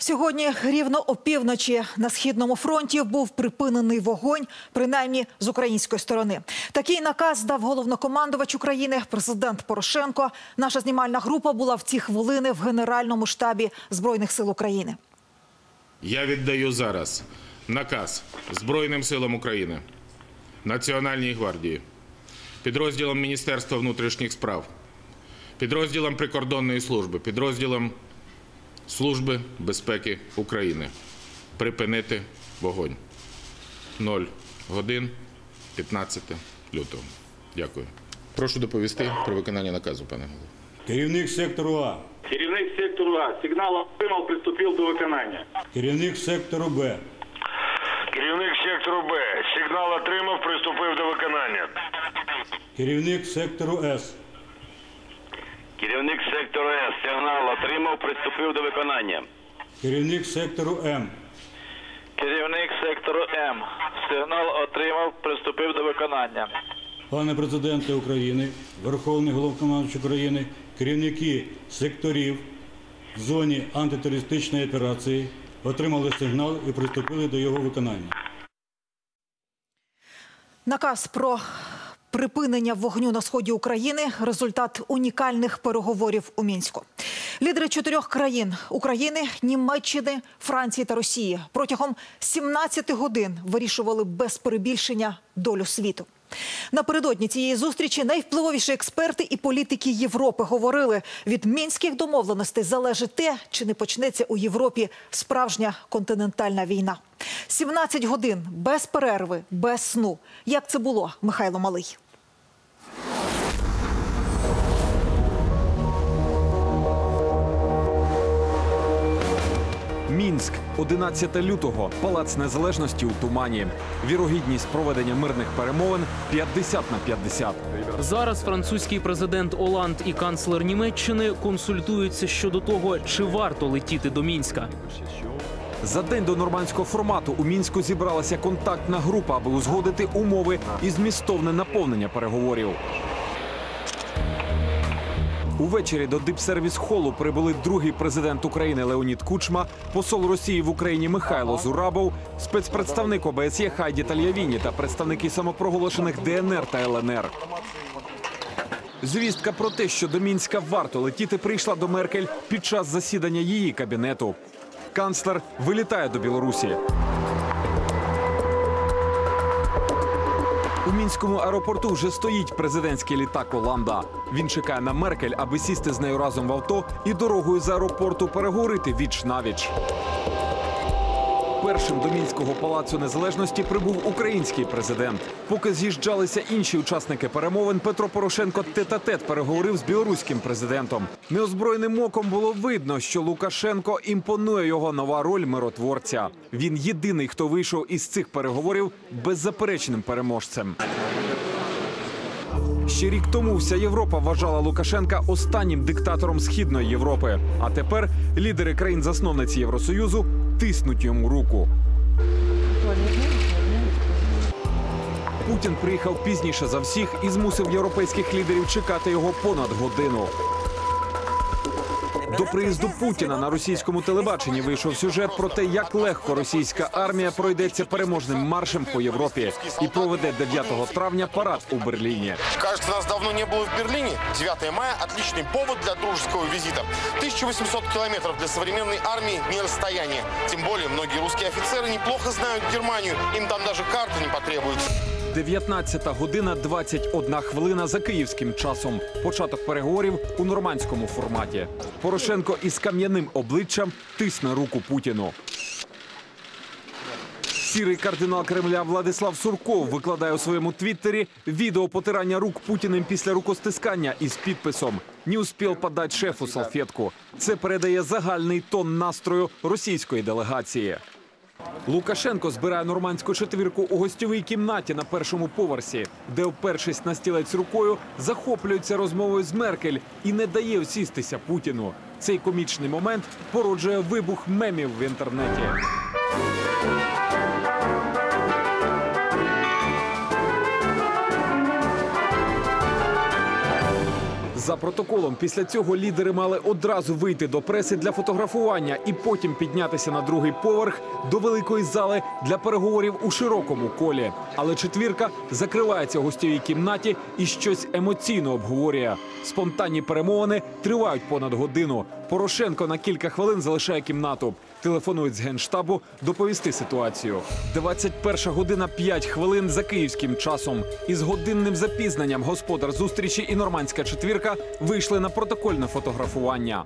Сьогодні рівно опівночі на східному фронті був припинений вогонь, принаймні з української сторони. Такий наказ дав головнокомандувач України, президент Порошенко. Наша знімальна група була в ці хвилини в Генеральному штабі Збройних сил України. Я віддаю зараз наказ Збройним силам України, Національній гвардії, підрозділам Міністерства внутрішніх справ, підрозділам прикордонної служби, підрозділам Служби безпеки України припинити вогонь. 0 годин 15 лютого. Дякую. Прошу доповісти про виконання наказу, пане голово. Керівник сектору А, Керівник сектору А сигнал отримав, приступив до виконання. керівник сектору Б, Керівник сектору Б. Сигнал отримав, приступив до виконання. керівник сектору С, Керівник сектору С сигнал отримав, приступив до виконання. керівник сектору М, Керівник сектору М сигнал отримав, приступив до виконання. пане президенте України, Верховний головнокомандувач України, керівники секторів в зоні антитерористичної операції отримали сигнал і приступили до його виконання. Наказ про припинення вогню на сході України результат унікальних переговорів у мінську. Лідери чотирьох країн України, Німеччини, Франції та Росії протягом 17 годин вирішували без перебільшення долю світу. Напередодні цієї зустрічі найвпливовіші експерти і політики Європи говорили: від мінських домовленостей залежить те, чи не почнеться у Європі справжня континентальна війна. 17 годин без перерви, без сну. Як це було, Михайло Малий? Мінськ, 11 лютого, Палац Незалежності у тумані. Вірогідність проведення мирних перемовин 50 на 50. Зараз французький президент Оланд і канцлер Німеччини консультуються щодо того, чи варто летіти до Мінська. За день до нормандського формату у мінську зібралася контактна група, аби узгодити умови і змістовне наповнення переговорів. Увечері до дипсервіс холу прибули другий президент України Леонід Кучма, посол Росії в Україні Михайло Зурабов, спецпредставник ОБСЄ Хайді Тальявіні та представники самопроголошених ДНР та ЛНР. Звістка про те, що до Мінська варто летіти, прийшла до Меркель під час засідання її кабінету. Канцлер вилітає до Білорусі. У мінському аеропорту вже стоїть президентський літак Оланда. Він чекає на Меркель, аби сісти з нею разом в авто і дорогою з аеропорту переговорити віч навіч. Першим до мінського палацу незалежності прибув український президент. Поки з'їжджалися інші учасники перемовин, Петро Порошенко тет-а-тет переговорив з білоруським президентом. Неозброєним оком було видно, що Лукашенко імпонує його нова роль миротворця. Він єдиний, хто вийшов із цих переговорів беззаперечним переможцем. Ще рік тому вся Європа вважала Лукашенка останнім диктатором східної Європи. А тепер лідери країн-засновниць Євросоюзу тиснуть йому руку. Путін приїхав пізніше за всіх і змусив європейських лідерів чекати його понад годину До приїзду Путіна на російському телебаченні вийшов сюжет про те, як легко російська армія пройдеться переможним маршем по Європі і проведе 9 травня парад у Берліні. Кажется, нас давно не было в Берлине. 9 мая – отличный повод для дружеского визита. 1800 километров для современной армии – не расстояние. Тем более, многие русские офицеры неплохо знают Германию. Им там даже карты не потребуется. 19 година 21 хвилина за київським часом. Початок переговорів у нормандському форматі. Порошенко із кам'яним обличчям тисне руку Путіну. Сірий кардинал Кремля Владислав Сурков викладає у своєму твіттері відео потирання рук Путіним після рукостискання із підписом «Не успів подати шефу салфетку». Це передає загальний тон настрою російської делегації. Лукашенко збирає нормандську четвірку у гостьовій кімнаті на першому поверсі, де, опершись на стілець рукою, захоплюється розмовою з Меркель і не дає всістися Путіну. Цей комічний момент породжує вибух мемів в інтернеті. За протоколом, після цього лідери мали одразу вийти до преси для фотографування і потім піднятися на другий поверх до великої зали для переговорів у широкому колі. Але четвірка закривається в гостєвій кімнаті і щось емоційно обговорює. Спонтанні перемовини тривають понад годину. Порошенко на кілька хвилин залишає кімнату. Телефонують з генштабу доповісти ситуацію. 21 година 5 хвилин за київським часом. Із годинним запізненням господар зустрічі і нормандська четвірка вийшли на протокольне фотографування.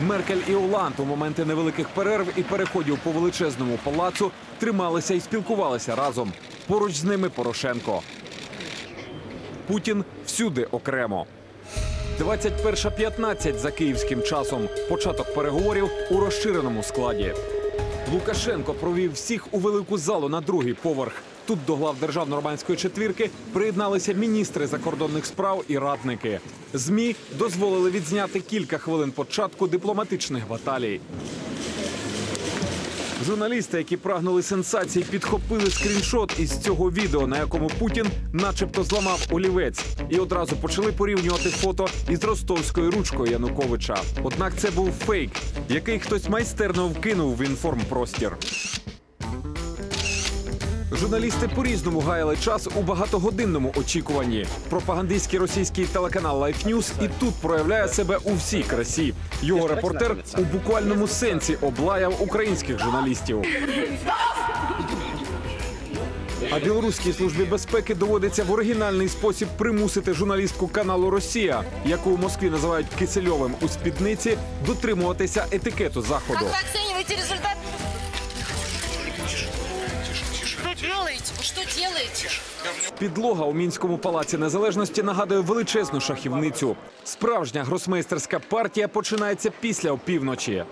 Меркель і Оланд у моменти невеликих перерв і переходів по величезному палацу трималися і спілкувалися разом. Поруч з ними Порошенко. Путін всюди окремо. 21.15 за київським часом. Початок переговорів у розширеному складі. Лукашенко провів всіх у велику залу на другий поверх. Тут до глав державно-романської четвірки приєдналися міністри закордонних справ і радники. Змі дозволили відзняти кілька хвилин початку дипломатичних баталій. Журналісти, які прагнули сенсації, підхопили скріншот із цього відео, на якому Путін, начебто, зламав олівець, і одразу почали порівнювати фото із ростовською ручкою Януковича. Однак це був фейк, який хтось майстерно вкинув в інформпростір. Журналісти по-різному гаяли час у багатогодинному очікуванні. Пропагандистський російський телеканал Life News і тут проявляє себе у всій красі. Його репортер у буквальному сенсі облаяв українських журналістів. А білоруській службі безпеки доводиться в оригінальний спосіб примусити журналістку каналу Росія, яку у Москві називають Кисельовим у спідниці, дотримуватися етикету заходу. Как вы оцениваете результат? Делаете? Вы Что делаете? Підлога у мінському палаці незалежності нагадує величезну шахівницю. Справжня гросмейстерська партія починається після опівночі.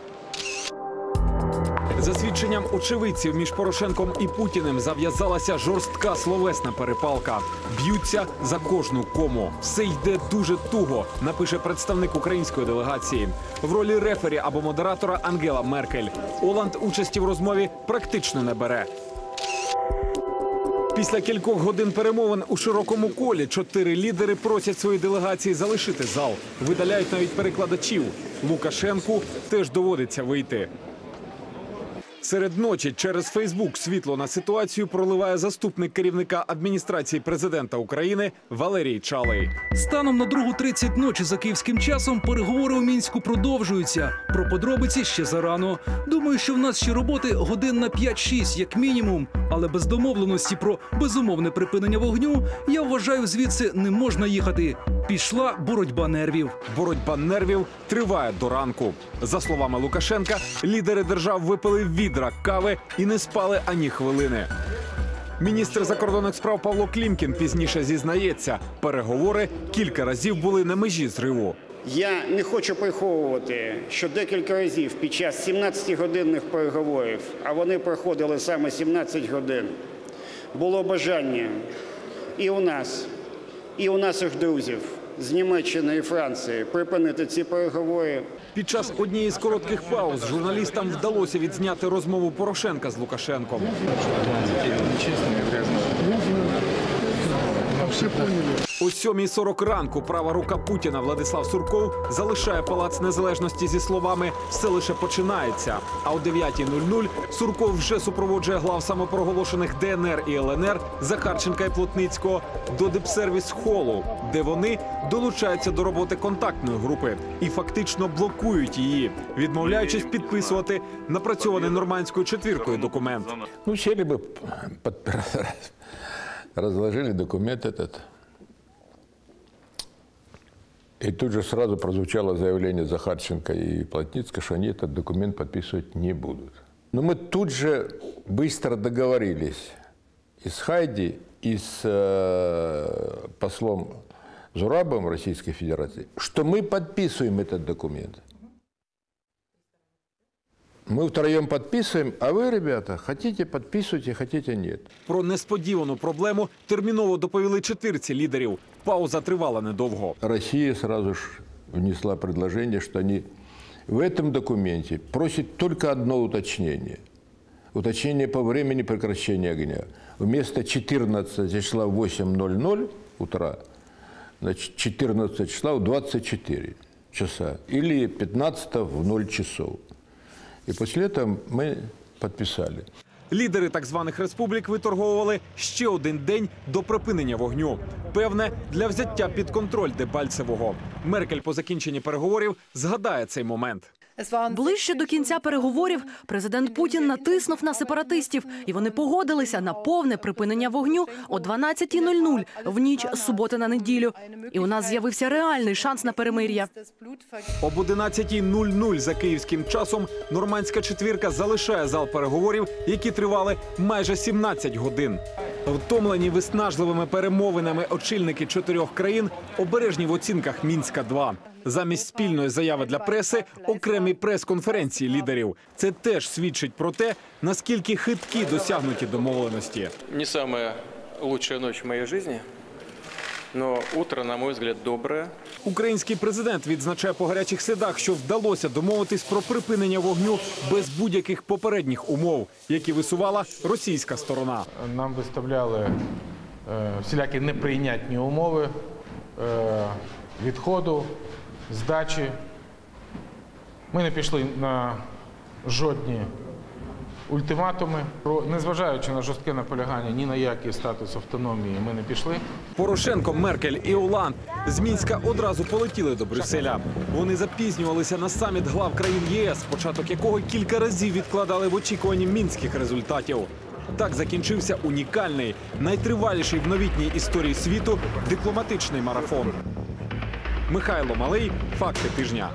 За свідченням очевидців між Порошенком і Путіним зав'язалася жорстка словесна перепалка. Б'ються за кожну кому. Все йде дуже туго, напише представник української делегації. В ролі рефері або модератора Ангела Меркель. Оланд участі в розмові практично не бере. Після кількох годин перемовин у широкому колі чотири лідери просять свої делегації залишити зал. Видаляють навіть перекладачів. Лукашенку теж доводиться вийти. Серед ночі через Фейсбук світло на ситуацію проливає заступник керівника адміністрації президента України Валерій Чалий. Станом на другу 30 ночі за київським часом переговори у мінську продовжуються. Про подробиці ще зарано. Думаю, що в нас ще роботи годин на 5-6, як мінімум. Але без домовленості про безумовне припинення вогню я вважаю, звідси не можна їхати. Пішла боротьба нервів. Боротьба нервів триває до ранку. За словами Лукашенка, лідери держав випили відра кави і не спали ані хвилини. Міністр закордонних справ Павло Клімкін пізніше зізнається, переговори кілька разів були на межі зриву. Я не хочу приховувати, що декілька разів під час 17-годинних переговорів, а вони проходили саме 17 годин, було бажання і у нас, і у наших друзів з Німеччини і Франції припинити ці переговори. Під час однієї з коротких пауз журналістам вдалося відзняти розмову Порошенка з Лукашенком. О 7.40 ранку права рука Путіна Владислав Сурков залишає палац незалежності зі словами Все лише починається. А о 9.00 Сурков вже супроводжує глав самопроголошених ДНР і ЛНР Захарченка і Плотницького до дипсервіс холу, де вони долучаються до роботи контактної групи і фактично блокують її, відмовляючись підписувати напрацьований нормандською четвіркою документ. Ну, сели бы, под- разложили документ этот. И тут же сразу прозвучало заявление Захарченко и Плотницкого, что они этот документ подписывать не будут. Но мы тут же быстро договорились и с Хайди, и с э, послом Зурабовым Российской Федерации, что мы подписываем этот документ. Мы втроем подписываем, а вы, ребята, хотите подписывайте, хотите нет. Про несподівану проблему терміново доповіли четвірці лідерів. Пауза тривала недовго. Россия сразу же внесла предложение, что они в этом документе просят только одно уточнение. уточнение по времени прекращения огня. Вместо 14 числа в 8.00 утра, значит, 14 числа в 24 часа или 15 в 0 часов. И після цього ми підписали. Лідери так званих республік виторговували ще один день до припинення вогню. Певне, для взяття під контроль Дебальцевого. Меркель по закінченні переговорів згадає цей момент. Ближче до кінця переговорів президент Путін натиснув на сепаратистів, і вони погодилися на повне припинення вогню о 12.00 в ніч з суботи на неділю. І у нас з'явився реальний шанс на перемир'я. Об 11.00 за київським часом нормандська четвірка залишає зал переговорів, які тривали майже 17 годин. Втомлені виснажливими перемовинами очільники чотирьох країн обережні в оцінках мінська 2 Замість спільної заяви для преси окремі прес-конференції лідерів. Це теж свідчить про те, наскільки хиткі досягнуті домовленості. Не самая лучшая ночь в моей жизни, но утро, на мой взгляд, доброе. Український президент відзначає по гарячих слідах, що вдалося домовитись про припинення вогню без будь-яких попередніх умов, які висувала російська сторона. Нам виставляли е, всілякі неприйнятні умови е, відходу, здачі. Ми не пішли на жодні ультиматуми. Незважаючи на жорстке наполягання ні на який статус автономії, ми не пішли. Порошенко, Меркель і Оланд з Мінська одразу полетіли до Брюсселя. Вони запізнювалися на саміт глав країн ЄС, початок якого кілька разів відкладали в очікуванні мінських результатів. Так закінчився унікальний, найтриваліший в новітній історії світу дипломатичний марафон. Михайло Малий, факти тижня.